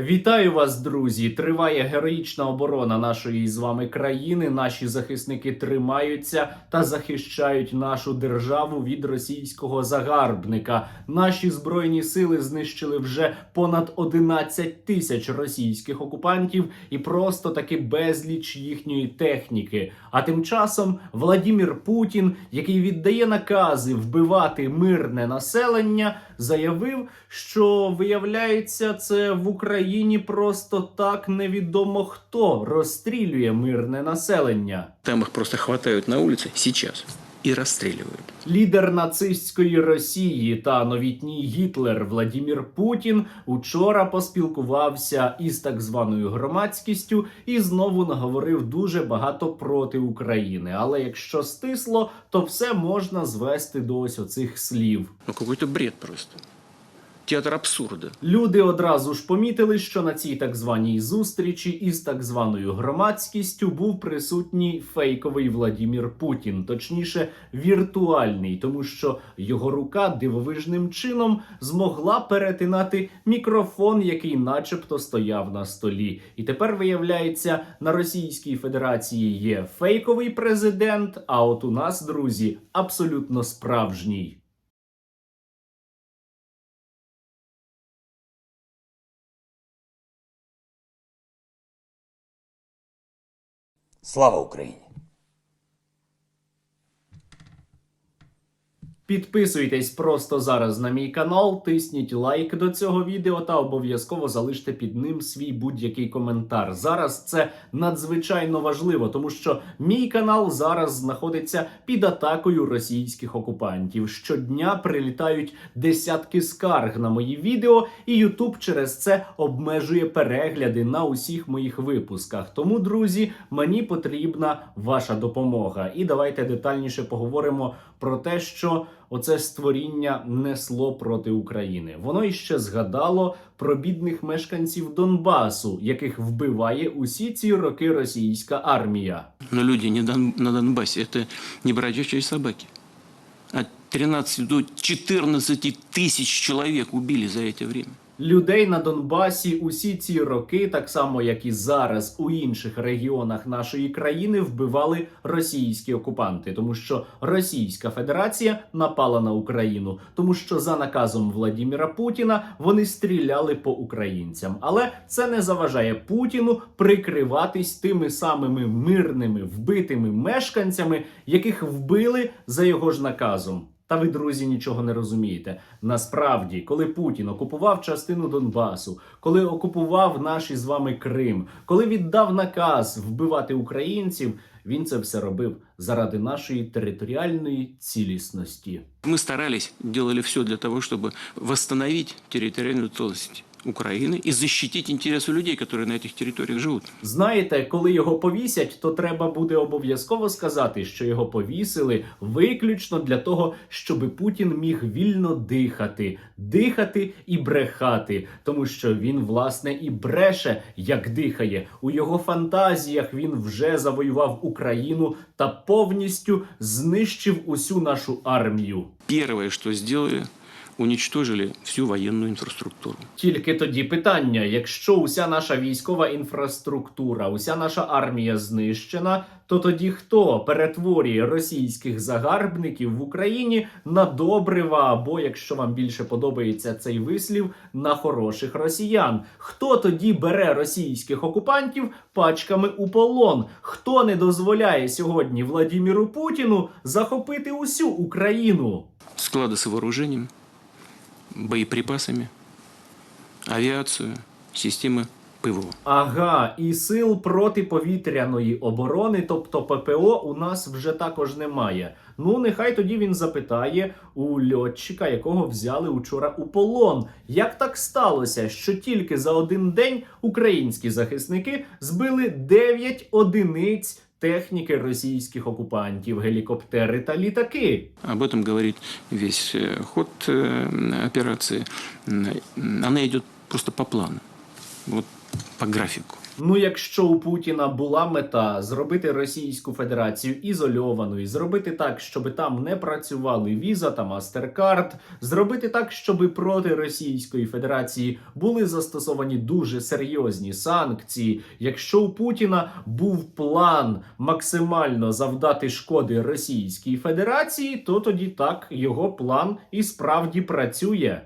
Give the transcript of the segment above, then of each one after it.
Вітаю вас, друзі! Триває героїчна оборона нашої з вами країни. Наші захисники тримаються та захищають нашу державу від російського загарбника. Наші збройні сили знищили вже понад 11 тисяч російських окупантів і просто таки безліч їхньої техніки. А тим часом Владімір Путін, який віддає накази вбивати мирне населення, заявив, що виявляється, це в Україні просто так невідомо хто розстрілює мирне населення. Там их просто хватают на улице сейчас и расстреливают. Лідер нацистської Росії та новітній Гітлер Владімір Путін учора поспілкувався із так званою громадськістю і знову наговорив дуже багато проти України. Але якщо стисло, то все можна звести до ось оцих слів. Ну какой-то бред просто. Театр абсурда. Люди одразу ж помітили, що на цій так званій зустрічі із так званою громадськістю був присутній фейковий Владімір Путін, точніше, віртуальний, тому що його рука дивовижним чином змогла перетинати мікрофон, який, начебто, стояв на столі. І тепер виявляється, на Російській Федерації є фейковий президент. А от у нас, друзі, абсолютно справжній. Слава Україні! Підписуйтесь просто зараз на мій канал, тисніть лайк до цього відео та обов'язково залиште під ним свій будь-який коментар. Зараз це надзвичайно важливо, тому що мій канал зараз знаходиться під атакою російських окупантів. Щодня прилітають десятки скарг на мої відео, і YouTube через це обмежує перегляди на усіх моїх випусках. Тому, друзі, мені потрібна ваша допомога. І давайте детальніше поговоримо про те, що оце створіння несло проти України. Воно іще згадало про бідних мешканців Донбасу, яких вбиває усі ці роки російська армія. Но люди не Дон- на Донбассе это не бродячие собаки. От 13 до 14 тысяч человек убили за это время. Людей на Донбасі усі ці роки, так само як і зараз у інших регіонах нашої країни, вбивали російські окупанти, тому що Російська Федерація напала на Україну, тому що за наказом Владіміра Путіна вони стріляли по українцям. Але це не заважає Путіну прикриватись тими самими мирними вбитими мешканцями, яких вбили за його ж наказом. Та ви, друзі, нічого не розумієте. Насправді, коли Путін окупував частину Донбасу, коли окупував наш із вами Крим, коли віддав наказ вбивати українців, він це все робив заради нашої територіальної цілісності. Ми старались, робили все для того, щоб відновити територіальну целостность Украины и защитить интересы людей, которые на этих территориях живут. Знаєте, коли його повісять, то треба буде обов'язково сказати, що його повісили виключно для того, щоб Путін міг вільно дихати, дихати і брехати, тому що він власне і бреше, як дихає. У його фантазіях він вже завоював Україну та повністю знищив усю нашу армію. Первое, что сделали, уничтожили всю военную инфраструктуру. Тільки тоді питання: якщо уся наша військова інфраструктура, уся наша армія знищена, то тоді хто перетворює російських загарбників в Україні на добрива, або якщо вам більше подобається цей вислів, на хороших росіян? Хто тоді бере російських окупантів пачками у полон? Хто не дозволяє сьогодні Владіміру Путіну захопити усю Україну? Склады с вооружением, боеприпасами, авиацию, системы ПВО. Ага, і сил протиповітряної оборони, тобто ППО, у нас вже також немає. Ну, нехай тоді він запитає у льотчика, якого взяли учора у полон. Як так сталося, що тільки за один день українські захисники збили 9 одиниць техніки російських окупантів, гелікоптери та літаки? Об этом говорит весь э, ход э, операции. М, Она идет просто по плану, вот по графику. Ну, якщо у Путіна була мета зробити Російську Федерацію ізольованою, зробити так, щоб там не працювали віза та MasterCard, зробити так, щоб проти Російської Федерації були застосовані дуже серйозні санкції. Якщо у Путіна був план максимально завдати шкоди Російській Федерації, то тоді так його план і справді працює.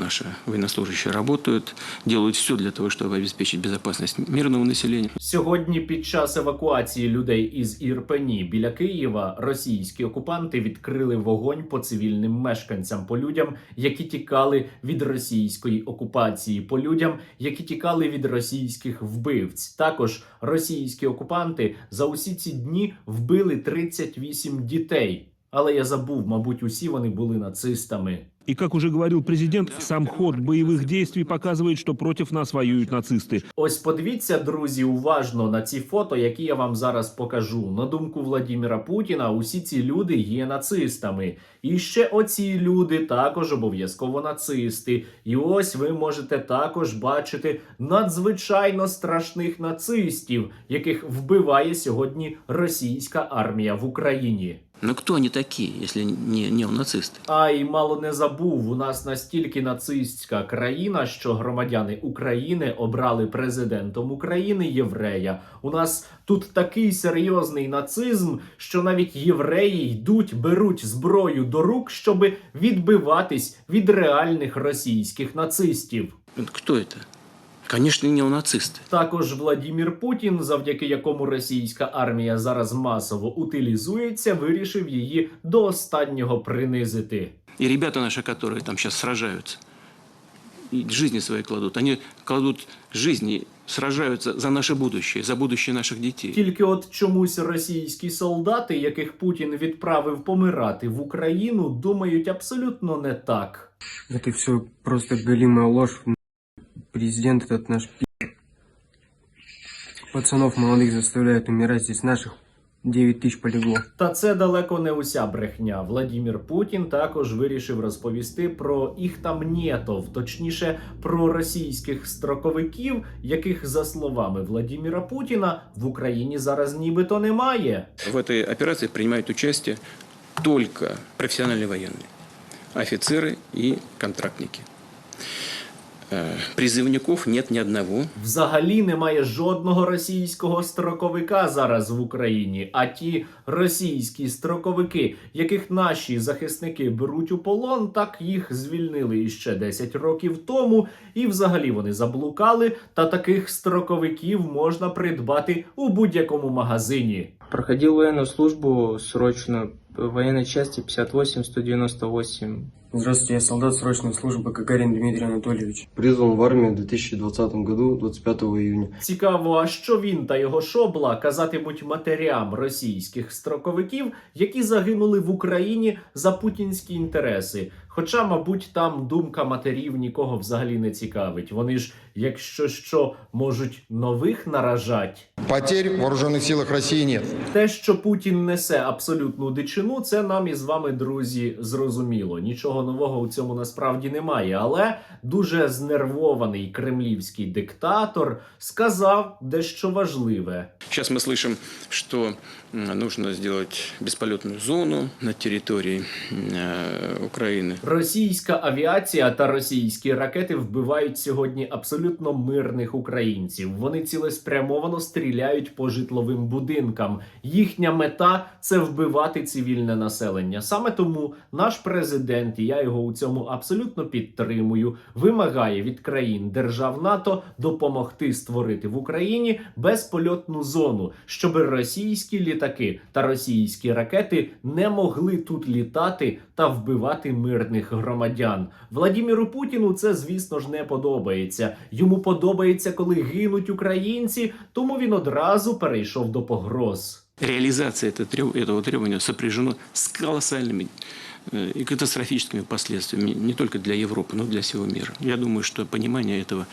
Наши военнослужащие работают, делают все для того, щоб чтобы обеспечить безопасность мирного населения. Сьогодні під час евакуації людей із Ірпені біля Києва російські окупанти відкрили вогонь по цивільним мешканцям, по людям, які тікали від російської окупації, по людям, які тікали від російських вбивць. Також російські окупанти за усі ці дні вбили 38 дітей. Але я забув, мабуть, усі вони були нацистами. И, как уже говорил президент, сам ход боевых действий показывает, что против нас воюют нацисты. Ось подивіться, друзі, уважно на ці фото, які я вам зараз покажу. На думку Владіміра Путіна, усі ці люди є нацистами. І ще оці люди також обов'язково нацисти. І ось ви можете також бачити надзвичайно страшних нацистів, яких вбиває сьогодні російська армія в Україні. Но кто они такие, если не неонацисты? А і мало не забув, у нас настільки нацистська країна, що громадяни України обрали президентом України єврея. У нас тут такий серйозний нацизм, що навіть євреї йдуть, беруть зброю до рук, щоби відбиватись від реальних російських нацистів. Кто это? Конечно, неонацисты. Також Владімір Путін, завдяки якому російська армія зараз масово утилізується, вирішив її до останнього принизити. И ребята наши, которые там сейчас сражаются, и жизни свои кладут, они кладут жизни, сражаются за наше будущее, за будущее наших детей. Тільки от чомусь російські солдати, яких Путін відправив помирати в Україну, думають абсолютно не так. Это все просто галимая ложь. Президент этот наш пи***. Пацанов молодых заставляют умирать. Здесь наших 9 тысяч полегло. Та це далеко не уся брехня. Владімір Путін також вирішив розповісти про іхтамнєтов, точніше про російських строковиків, яких, за словами Владіміра Путіна, в Україні зараз нібито немає. В этой операции принимают участие только профессиональные военные, офицеры и контрактники. Э, Призывников нет ни одного. Взагалі немає жодного російського строковика зараз в Україні. А ті російські строковики, яких наші захисники беруть у полон, так їх звільнили іще 10 років тому, і взагалі вони заблукали. Та таких строковиків можна придбати у будь-якому магазині. Проходил военную службу срочно в военной части 58-198. Здравствуйте, я солдат срочной службы Гагарин Дмитрий Анатольевич. Призван в армию в 2020 году 25 июня. Цікаво, а що він та його шобла казатимуть матерям російських строковиків, які загинули в Україні за путінські інтереси. Хоча, мабуть, там думка матерів нікого взагалі не цікавить. Вони ж, якщо що, можуть нових наражать. Потерь в вооруженных силах России нет. Те, що Путін несе абсолютну дичину, це нам із вами, друзі, зрозуміло. Нічого нового у цьому насправді немає. Але дуже знервований кремлівський диктатор сказав дещо важливе. Сейчас мы слышим, что м, нужно сделать бесполетную зону на территории э, Украины. Російська авіація та російські ракети вбивають сьогодні абсолютно мирних українців. Вони цілеспрямовано стріляють по житловим будинкам. Їхня мета це вбивати цивільне населення. Саме тому наш президент, і я його у цьому абсолютно підтримую, вимагає від країн держав НАТО допомогти створити в Україні безпольотну зону, щоб російські літаки та російські ракети не могли тут літати та вбивати мирних громадян. Владіміру Путіну це, звісно ж, не подобається. Йому подобається, коли гинуть українці, тому він одразу перейшов до погроз. Реализация этого, треб- этого требования сопряжена с колоссальными э, и катастрофическими последствиями не только для Европы, но и для всего мира. Я думаю, что понимание этого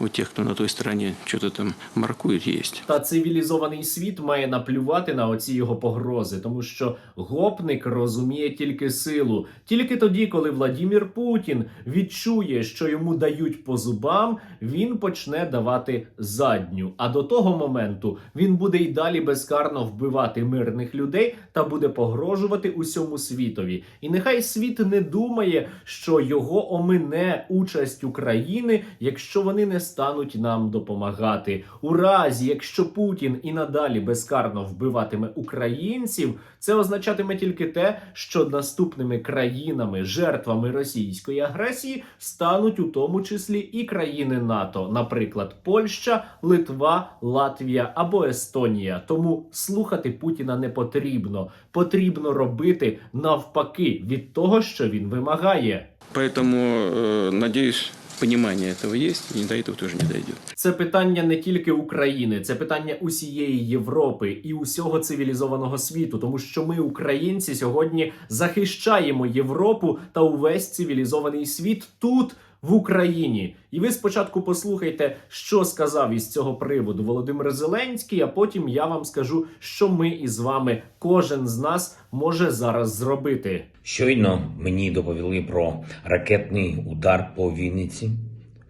у тех, кто на той стороне что-то там маркует, есть. Та цивілізований світ має наплювати на оці його погрози, тому що гопник розуміє тільки силу. Тільки тоді, коли Владімір Путін відчує, що йому дають по зубам, він почне давати задню. А до того моменту він буде й далі безкарно вбивати мирних людей та буде погрожувати усьому світові. І нехай світ не думає, що його омине участь України, якщо вони не стануть нам допомагати. У разі, якщо Путін і надалі безкарно вбиватиме українців, це означатиме тільки те, що наступними країнами, жертвами російської агресії, стануть у тому числі і країни НАТО, наприклад, Польща, Литва, Латвія або Естонія. Тому слухати Путіна не потрібно. Потрібно робити навпаки від того, що він вимагає. Поэтому, э, надеюсь, понимание этого есть, и до этого тоже не дойдет. Це питання не тільки України, це питання усієї Європи і усього цивілізованого світу, тому що ми, українці, сьогодні захищаємо Європу та увесь цивілізований світ тут. В Україні, і ви спочатку послухайте, що сказав із цього приводу Володимир Зеленський. А потім я вам скажу, що ми із вами, кожен з нас може зараз зробити. Щойно мені доповіли про ракетний удар по Вінниці.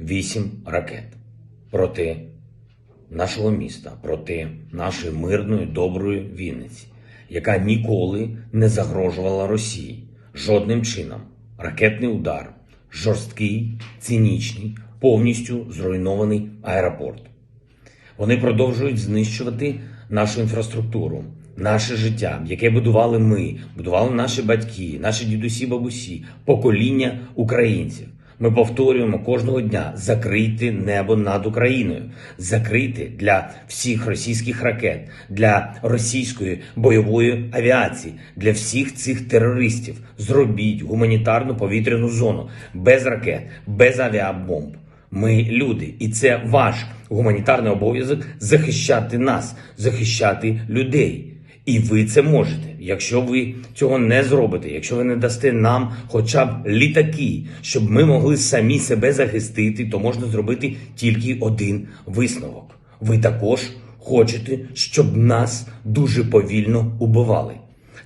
Вісім ракет проти нашого міста, проти нашої мирної, доброї Вінниці, яка ніколи не загрожувала Росії жодним чином. Ракетний удар, жорсткий, цинічний, повністю зруйнований аеропорт. Вони продовжують знищувати нашу інфраструктуру, наше життя, яке будували ми, будували наші батьки, наші дідусі, бабусі, покоління українців. Ми повторюємо кожного дня закрити небо над Україною, закрити для всіх російських ракет, для російської бойової авіації, для всіх цих терористів. Зробіть гуманітарну повітряну зону без ракет, без авіабомб. Ми люди, і це ваш гуманітарний обов'язок захищати нас, захищати людей. І ви це можете. Якщо ви цього не зробите, якщо ви не дасте нам хоча б літаки, щоб ми могли самі себе захистити, то можна зробити тільки один висновок. Ви також хочете, щоб нас дуже повільно убивали.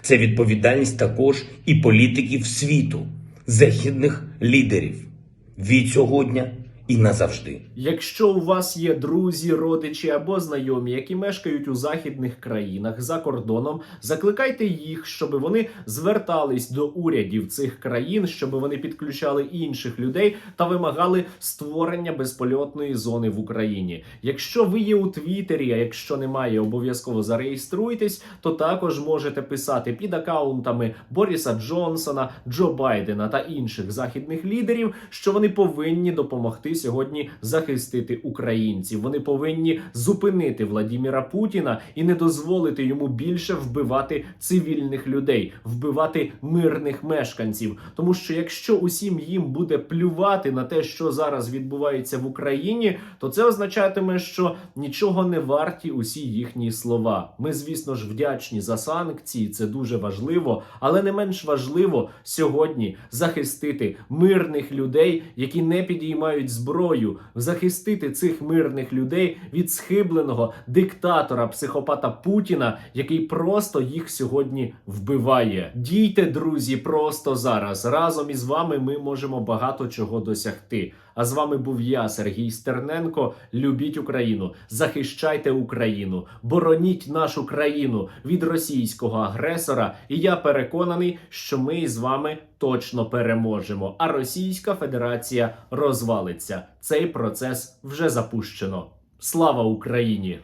Це відповідальність також і політиків світу, західних лідерів від сьогодні і назавжди. Якщо у вас є друзі, родичі або знайомі, які мешкають у західних країнах за кордоном, закликайте їх, щоб вони звертались до урядів цих країн, щоб вони підключали інших людей та вимагали створення безпольотної зони в Україні. Якщо ви є у Твіттері, а якщо немає, обов'язково зареєструйтесь, то також можете писати під акаунтами Боріса Джонсона, Джо Байдена та інших західних лідерів, що вони повинні допомогти сьогодні захистити українців. Вони повинні зупинити Владіміра Путіна і не дозволити йому більше вбивати цивільних людей, вбивати мирних мешканців. Тому що якщо усім їм буде плювати на те, що зараз відбувається в Україні, то це означатиме, що нічого не варті усі їхні слова. Ми, звісно ж, вдячні за санкції, це дуже важливо, але не менш важливо сьогодні захистити мирних людей, які не підіймають зброю, захистити цих мирних людей від схибленого диктатора, психопата Путіна, який просто їх сьогодні вбиває. Дійте, друзі, просто зараз. Разом із вами ми можемо багато чого досягти. А з вами був я, Сергій Стерненко. Любіть Україну, захищайте Україну, бороніть нашу країну від російського агресора. І я переконаний, що ми з вами точно переможемо. А Російська Федерація розвалиться. Цей процес вже запущено. Слава Україні!